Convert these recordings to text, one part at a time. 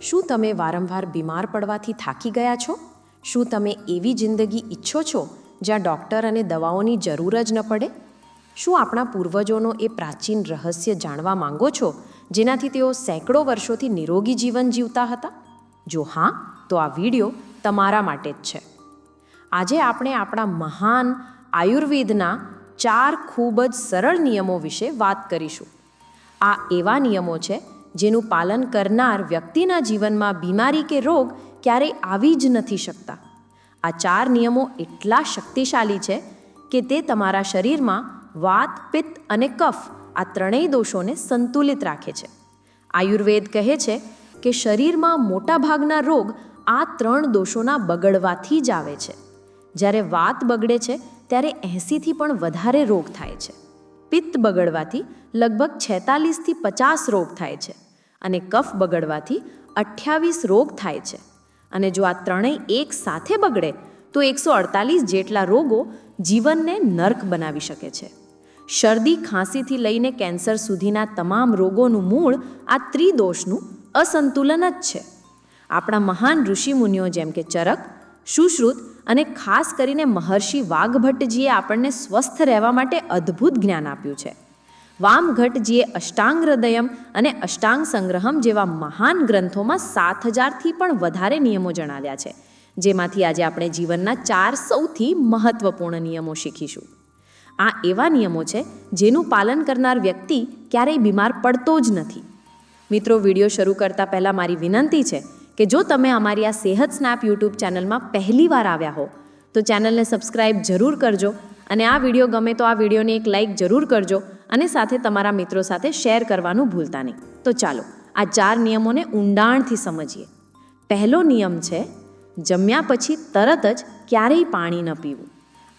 શું તમે વારંવાર બીમાર પડવાથી થાકી ગયા છો? શું તમે એવી જિંદગી ઈચ્છો છો જ્યાં ડૉક્ટર અને દવાઓની જરૂર જ ન પડે? શું આપણા પૂર્વજોનો એ પ્રાચીન રહસ્ય જાણવા માંગો છો જેનાથી તેઓ સેંકડો વર્ષોથી નિરોગી જીવન જીવતા હતા? જો હા, તો આ વીડિયો તમારા માટે જ છે. આજે આપણે આપણા મહાન આયુર્વેદના ચાર ખૂબ જ સરળ નિયમો વિશે વાત કરીશું. આ એવા નિયમો છે જેનું પાલન કરનાર વ્યક્તિના જીવનમાં બીમારી કે રોગ ક્યારેય આવી જ નથી શકતા. આ ચાર નિયમો એટલા શક્તિશાળી છે કે તે તમારા શરીરમાં વાત, પિત્ત અને કફ આ ત્રણેય દોષોને સંતુલિત રાખે છે. આયુર્વેદ કહે છે કે શરીરમાં મોટાભાગના રોગ આ ત્રણ દોષોના બગડવાથી જ આવે છે. જ્યારે વાત બગડે છે, ત્યારે એંસીથી પણ વધારે રોગ થાય છે. પિત્ત બગડવાથી લગભગ છેતાલીસથી પચાસ રોગ થાય છે અને કફ બગડવાથી અઠ્યાવીસ રોગ થાય છે. અને જો આ ત્રણેય એક સાથે બગડે, તો એકસો અડતાલીસ જેટલા રોગો જીવનને નર્ક બનાવી શકે છે. શરદી, ખાંસીથી લઈને કેન્સર સુધીના તમામ રોગોનું મૂળ આ ત્રિદોષનું અસંતુલન જ છે. આપણા મહાન ઋષિમુનિઓ જેમ કે ચરક, સુશ્રુત અને ખાસ કરીને મહર્ષિ વાઘભટ્ટજીએ આપણને સ્વસ્થ રહેવા માટે અદ્ભુત જ્ઞાન આપ્યું છે. વામઘટ્ટજીએ અષ્ટાંગ હૃદયમ અને અષ્ટાંગ સંગ્રહમ જેવા મહાન ગ્રંથોમાં સાત હજારથી પણ વધારે નિયમો જણાવ્યા છે, જેમાંથી આજે આપણે જીવનના ચાર સૌથી મહત્વપૂર્ણ નિયમો શીખીશું. આ એવા નિયમો છે, જેનું પાલન કરનાર વ્યક્તિ ક્યારેય બીમાર પડતો જ નથી. મિત્રો, વીડિયો શરૂ કરતાં પહેલાં મારી વિનંતી છે કે જો તમે અમારી આ સેહત સ્નેપ યુટ્યુબ ચેનલમાં પહેલીવાર આવ્યા હો, તો ચેનલને સબસ્ક્રાઇબ જરૂર કરજો અને આ વીડિયો ગમે તો આ વિડીયોને એક લાઇક જરૂર કરજો અને સાથે તમારા મિત્રો સાથે શેર કરવાનું ભૂલતા નહીં. તો ચાલો, આ ચાર નિયમોને ઊંડાણથી સમજીએ. પહેલો નિયમ છે, જમ્યા પછી તરત જ ક્યારેય પાણી ન પીવું.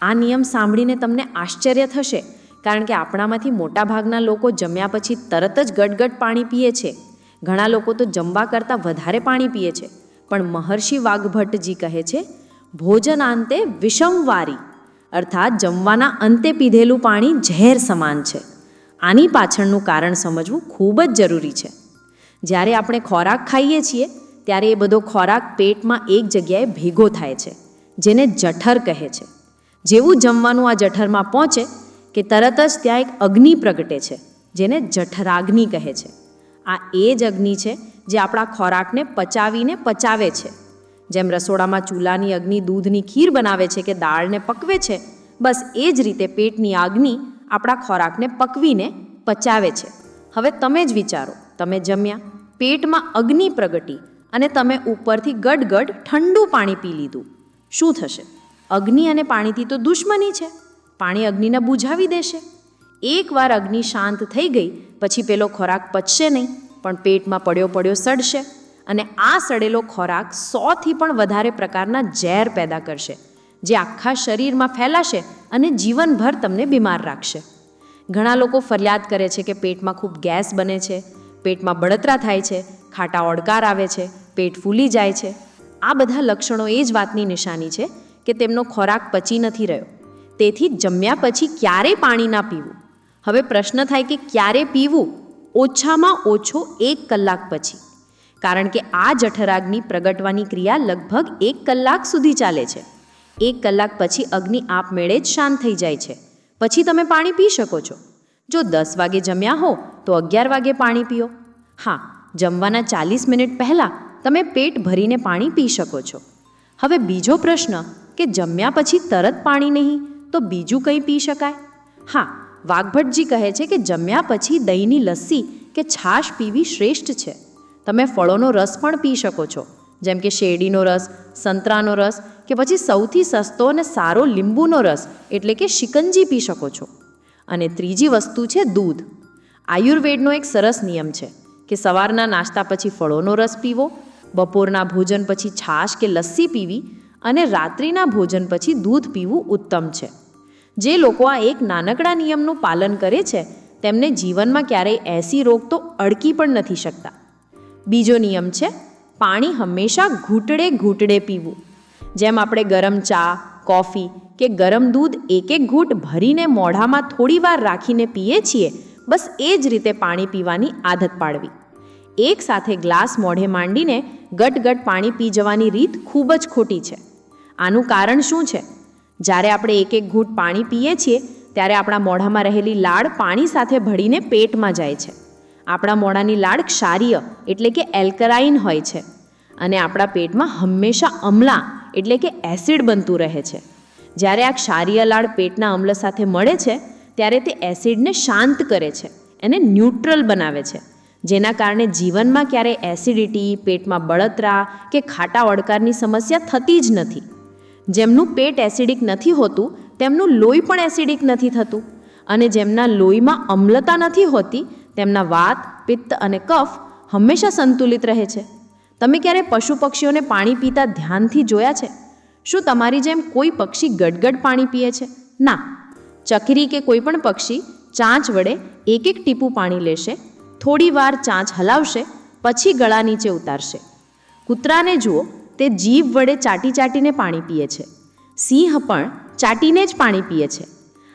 આ નિયમ સાંભળીને તમને આશ્ચર્ય થશે, કારણ કે આપણામાંથી મોટાભાગના લોકો જમ્યા પછી તરત જ ગટગટ પાણી પીએ છે. ઘણા લોકો તો જમવા કરતાં વધારે પાણી પીએ છે. પણ મહર્ષિ વાઘભટ્ટજી કહે છે, ભોજનાંતે વિષમવારી. અર્થાત જમવાના અંતે પીધેલું પાણી ઝેર સમાન છે. આની પાછળનું કારણ સમજવું ખૂબ જ જરૂરી છે. જ્યારે આપણે ખોરાક ખાઈએ છીએ, ત્યારે એ બધો ખોરાક પેટમાં એક જગ્યાએ ભેગો થાય છે, જેને જઠર કહે છે. જેવું જમવાનું આ જઠરમાં પહોંચે, કે તરત જ ત્યાં એક અગ્નિ પ્રગટે છે, જેને જઠરાગ્નિ કહે છે. આ એ જ અગ્નિ છે જે આપણા ખોરાકને પચાવીને પચાવે છે. જેમ રસોડામાં ચૂલાની અગ્નિ દૂધની ખીર બનાવે છે કે દાળને પકવે છે, બસ એ જ રીતે પેટની અગ્નિ આપણા ખોરાકને પકવીને પચાવે છે. હવે તમે જ વિચારો, તમે જમ્યા, પેટમાં અગ્નિ પ્રગટી અને તમે ઉપરથી ગડગડ ઠંડુ પાણી પી લીધું. શું થશે? અગ્નિ અને પાણીથી તો દુશ્મની છે. પાણી અગ્નિને બુઝાવી દેશે. એકવાર અગ્નિ શાંત થઈ ગઈ, પછી પેલો ખોરાક પચશે નહીં, પણ પેટમાં પડ્યો પડ્યો સડશે અને આ સડેલો ખોરાક સોથી પણ વધારે પ્રકારના ઝેર પેદા કરશે, જે આખા શરીરમાં ફેલાશે અને જીવનભર તમને બીમાર રાખશે. ઘણા લોકો ફરિયાદ કરે છે કે પેટમાં ખૂબ ગેસ બને છે, પેટમાં બળતરા થાય છે, ખાટા ઓડકાર આવે છે, પેટ ફૂલી જાય છે. આ બધા લક્ષણો એ જ વાતની નિશાની છે કે તેમનો ખોરાક પચી નથી રહ્યો. તેથી જમ્યા પછી ક્યારેય પાણી ના પીવું. હવે પ્રશ્ન થાય કે ક્યારે પીવું? ઓછામાં ઓછો એક કલાક પછી. કારણ કે આ જઠરાગ્નિ પ્રગટવાની ક્રિયા લગભગ એક કલાક સુધી ચાલે છે. એક કલાક પછી અગ્નિ આપમેળે જ શાંત થઈ જાય છે. પછી તમે પાણી પી શકો છો. જો દસ વાગે જમ્યા હો, તો અગિયાર વાગે પાણી પીઓ. હા, જમવાના ચાલીસ મિનિટ પહેલાં તમે પેટ ભરીને પાણી પી શકો છો. હવે બીજો પ્રશ્ન, કે જમ્યા પછી તરત પાણી નહીં, તો બીજું કંઈ પી શકાય? હા વાઘભટ્ટજી કહે છે કે જમ્યા પછી દહીંની લસ્સી કે છાશ પીવી શ્રેષ્ઠ છે. તમે ફળોનો રસ પણ પી શકો છો. જેમ કે શેરડીનો રસ, સંતરાનો રસ કે પછી સૌથી સસ્તો અને સારો લીંબુનો રસ, એટલે કે શિકંજી પી શકો છો. અને ત્રીજી વસ્તુ છે દૂધ. આયુર્વેદનો એક સરસ નિયમ છે કે સવારના નાસ્તા પછી ફળોનો રસ પીવો, બપોરના ભોજન પછી છાશ કે લસ્સી પીવી અને રાત્રિના ભોજન પછી દૂધ પીવું ઉત્તમ છે. જે લોકો આ એક નાનકડા નિયમનું પાલન કરે છે, તેમને જીવનમાં ક્યારેય એસી રોગ તો અડકી પણ નથી શકતા. બીજો નિયમ છે, પાણી હંમેશા ઘૂંટડે ઘૂંટડે પીવું. જેમ આપણે ગરમ ચા, કોફી કે ગરમ દૂધ એક એક ઘૂંટ ભરીને મોઢામાં થોડી વાર રાખીને પીએ છીએ, બસ એ જ રીતે પાણી પીવાની આદત પાડવી. એક સાથે ગ્લાસ મોઢે માંડીને ગટગટ પાણી પી જવાની રીત ખૂબ જ ખોટી છે. આનું કારણ શું છે? જ્યારે આપણે એક એક ઘૂંટ પાણી પીએ છીએ, ત્યારે આપણા મોઢામાં રહેલી લાળ પાણી સાથે ભળીને પેટમાં જાય છે. આપણા મોઢાની લાળ ક્ષારીય, એટલે કે એલ્કરાઇન હોય છે. અને આપણા પેટમાં હંમેશા અમલા, એટલે કે એસિડ બનતું રહે છે. જ્યારે આ ક્ષારીય લાળ પેટના અમ્લ સાથે મળે છે, ત્યારે તે એસિડને શાંત કરે છે એને ન્યુટ્રલ બનાવે છે. જેના કારણે જીવનમાં ક્યારેય એસિડિટી, પેટમાં બળતરા કે ખાટા વડકારની સમસ્યા થતી જ નથી. જેમનું પેટ એસિડિક નથી હોતું, તેમનું લોહી પણ એસિડિક નથી થતું. અને જેમના લોહીમાં અમ્લતા નથી હોતી, તેમના વાત, પિત્ત અને કફ હંમેશા સંતુલિત રહે છે. તમે ક્યારે પશુ પક્ષીઓને પાણી પીતા ધ્યાનથી જોયા છે? શું તમારી જેમ કોઈ પક્ષી ગડગડ પાણી પીએ છે? ના. ચકરી કે કોઈ પણ પક્ષી ચાંચ વડે એક એક ટીપું પાણી લેશે થોડી વાર ચાંચ હલાવશે, પછી ગળા નીચે ઉતારશે. કૂતરાને જુઓ તે જીભ વડે ચાટી ચાટીને પાણી પીએ છે. સિંહ પણ ચાટીને જ પાણી પીએ છે.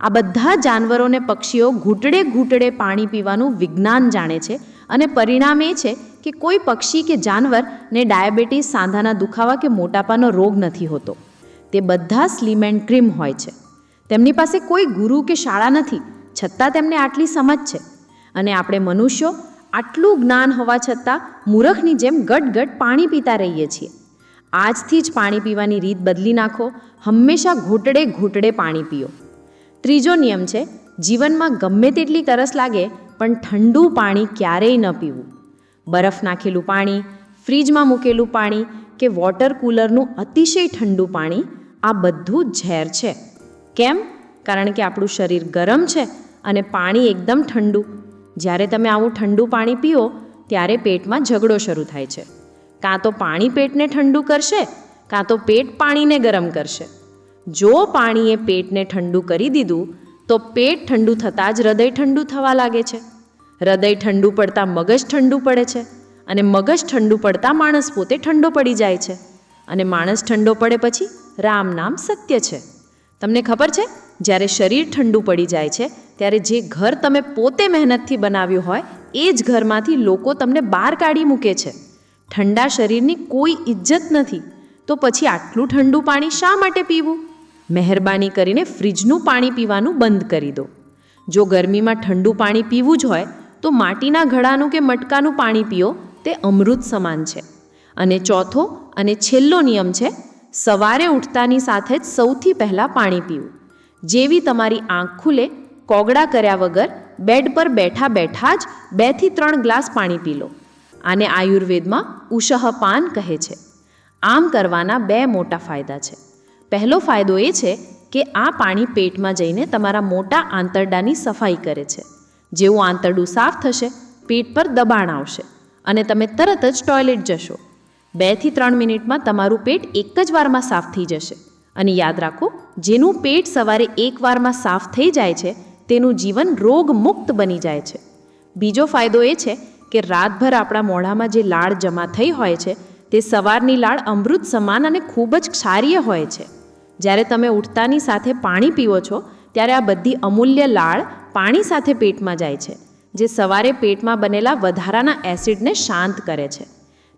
આ બધા જાનવરોને પક્ષીઓ ઘૂંટડે ઘૂંટડે પાણી પીવાનું વિજ્ઞાન જાણે છે અને પરિણામ એ છે કે કોઈ પક્ષી કે જાનવરને ડાયાબિટીસ, સાંધાના દુખાવા કે મોટાપાનો રોગ નથી હોતો. તે બધા સ્લીમ એન્ડ ક્રીમ હોય છે. તેમની પાસે કોઈ ગુરુ કે શાળા નથી, છતાં તેમને આટલી સમજ છે. અને આપણે મનુષ્યો આટલું જ્ઞાન હોવા છતાં મૂરખની જેમ ગટગટ પાણી પીતા રહીએ છીએ. આજથી જ પાણી પીવાની રીત બદલી નાખો. હંમેશા ઘૂંટડે ઘૂંટડે પાણી પીઓ. ત્રીજો નિયમ છે, જીવનમાં ગમે તેટલી તરસ લાગે, પણ ઠંડુ પાણી ક્યારેય ન પીવું. બરફ નાખેલું પાણી, ફ્રીજમાં મૂકેલું પાણી કે વોટર કૂલરનું અતિશય ઠંડુ પાણી, આ બધું ઝેર છે. કેમ? કારણ કે આપણું શરીર ગરમ છે અને પાણી એકદમ ઠંડુ. જ્યારે તમે આવું ઠંડુ પાણી પીઓ, ત્યારે પેટમાં ઝઘડો શરૂ થાય છે. કાં તો પાણી પેટને ઠંડુ કરશે, કાં તો પેટ પાણીને ગરમ કરશે. જો પાણીએ પેટને ઠંડુ કરી દીધું, તો પેટ ઠંડુ થતાં જ હૃદય ઠંડુ થવા લાગે છે. હૃદય ઠંડુ પડતાં મગજ ઠંડુ પડે છે અને મગજ ઠંડુ પડતાં માણસ પોતે ઠંડો પડી જાય છે. અને માણસ ઠંડો પડે પછી રામ નામ સત્ય છે. તમને ખબર છે, જ્યારે શરીર ઠંડુ પડી જાય છે, ત્યારે જે ઘર તમે પોતે મહેનતથી બનાવ્યું હોય, એ જ ઘરમાંથી લોકો તમને બહાર કાઢી મૂકે છે. ઠંડા શરીરની કોઈ ઇજ્જત નથી, તો પછી આટલું ઠંડુ પાણી શા માટે પીવું? મહેરબાની કરીને ફ્રીજનું પાણી પીવાનું બંધ કરી દો. જો ગરમીમાં ઠંડુ પાણી પીવું જ હોય, તો માટીના ઘડાનું કે મટકાનું પાણી પીઓ, તે અમૃત સમાન છે. અને ચોથો અને છેલ્લો નિયમ છે, સવારે ઉઠતાની સાથે જ સૌથી પહેલાં પાણી પીવું. જેવી તમારી આંખ ખુલે, કોગળા કર્યા વગર બેડ પર બેઠા બેઠા જ બેથી ત્રણ ગ્લાસ પાણી પી લો. આને આયુર્વેદમાં ઉષહપાન કહે છે. આમ કરવાના બે મોટા ફાયદા છે. પહેલો ફાયદો એ છે કે આ પાણી પેટમાં જઈને તમારા મોટા આંતરડાની સફાઈ કરે છે. જેવું આંતરડું સાફ થશે, પેટ પર દબાણ આવશે અને તમે તરત જ ટોયલેટ જશો. બેથી ત્રણ મિનિટમાં તમારું પેટ એક જ વારમાં સાફ થઈ જશે. અને યાદ રાખો, જેનું પેટ સવારે એક વારમાં સાફ થઈ જાય છે, તેનું જીવન રોગમુક્ત બની જાય છે. બીજો ફાયદો એ છે કે રાતભર આપણા મોઢામાં જે લાળ જમા થઈ હોય છે, તે સવારની લાળ અમૃત સમાન અને ખૂબ જ ક્ષારીય હોય છે. જ્યારે તમે ઉઠતાની સાથે પાણી પીવો છો, ત્યારે આ બધી અમૂલ્ય લાળ પાણી સાથે પેટમાં જાય છે, જે સવારે પેટમાં બનેલા વધારાના એસિડને શાંત કરે છે.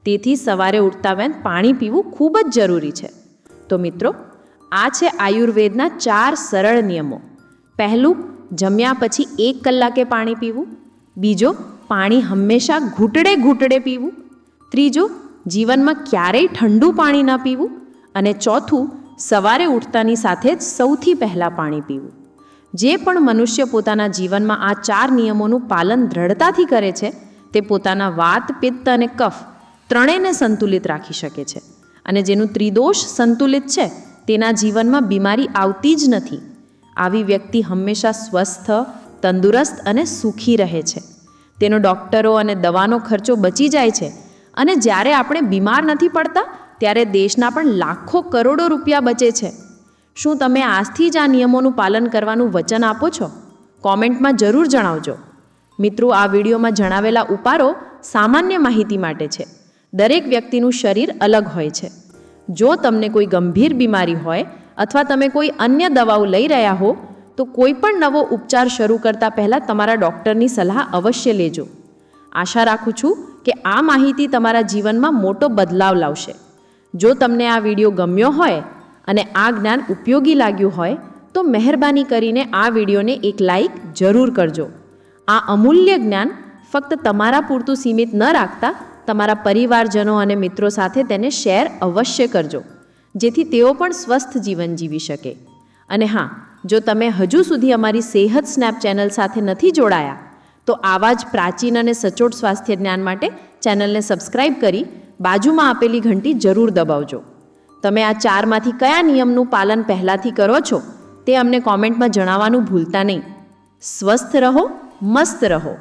તેથી સવારે ઉઠતા વેન પાણી પીવું ખૂબ જ જરૂરી છે. તો મિત્રો, આ છે આયુર્વેદના ચાર સરળ નિયમો. પહેલું, જમ્યા પછી એક કલાકે પાણી પીવું. બીજો પાણી હંમેશા ઘૂંટડે ઘૂંટડે પીવું. ત્રીજું, જીવનમાં ક્યારેય ઠંડુ પાણી ન પીવું. અને ચોથું, સવારે ઉઠતાની સાથે જ સૌથી પહેલાં પાણી પીવું. જે પણ મનુષ્ય પોતાના જીવનમાં આ ચાર નિયમોનું પાલન દ્રઢતાથી કરે છે, તે પોતાના વાત, પિત્ત અને કફ ત્રણેયને સંતુલિત રાખી શકે છે. અને જેનું ત્રિદોષ સંતુલિત છે, તેના જીવનમાં બીમારી આવતી જ નથી. આવી વ્યક્તિ હંમેશા સ્વસ્થ, તંદુરસ્ત અને સુખી રહે છે. તેનો ડૉક્ટરો અને દવાનો ખર્ચો બચી જાય છે. અને જ્યારે આપણે બીમાર નથી પડતા, ત્યારે દેશના પણ લાખો કરોડો રૂપિયા બચે છે. શું તમે આજથી જ આ નિયમોનું પાલન કરવાનું વચન આપો છો? કોમેન્ટમાં જરૂર જણાવજો. મિત્રો, આ વિડીયોમાં જણાવેલા ઉપારો સામાન્ય માહિતી માટે છે. દરેક વ્યક્તિનું શરીર અલગ હોય છે. જો તમને કોઈ ગંભીર બીમારી હોય અથવા તમે કોઈ અન્ય દવાઓ લઈ રહ્યા હો તો કોઈ પણ નવો ઉપચાર શરૂ કરતા પહેલાં તમારા ડૉક્ટરની સલાહ અવશ્ય લેજો. આશા રાખું છું કે આ માહિતી તમારા જીવનમાં મોટો બદલાવ લાવશે. જો તમને આ વીડિયો ગમ્યો હોય અને આ જ્ઞાન ઉપયોગી લાગ્યું હોય, તો મહેરબાની કરીને આ વિડીયોને એક લાઈક જરૂર કરજો. આ અમૂલ્ય જ્ઞાન ફક્ત તમારા પૂરતું સીમિત ન રાખતા તમારા પરિવારજનો અને મિત્રો સાથે તેને શેર અવશ્ય કરજો, જેથી તેઓ પણ સ્વસ્થ જીવન જીવી શકે. અને હા જો તમે હજુ સુધી અમારી સેહત સ્નેપ ચેનલ સાથે નથી જોડાયા, તો આવા જ પ્રાચીન અને સચોટ સ્વાસ્થ્ય જ્ઞાન માટે ચેનલને સબસ્ક્રાઇબ કરી બાજુમાં આપેલી ઘંટી જરૂર દબાવજો. તમે આ ચારમાંથી કયા નિયમનું પાલન પહેલાંથી કરો છો, તે અમને કોમેન્ટમાં જણાવવાનું ભૂલતા નહીં. સ્વસ્થ રહો, મસ્ત રહો.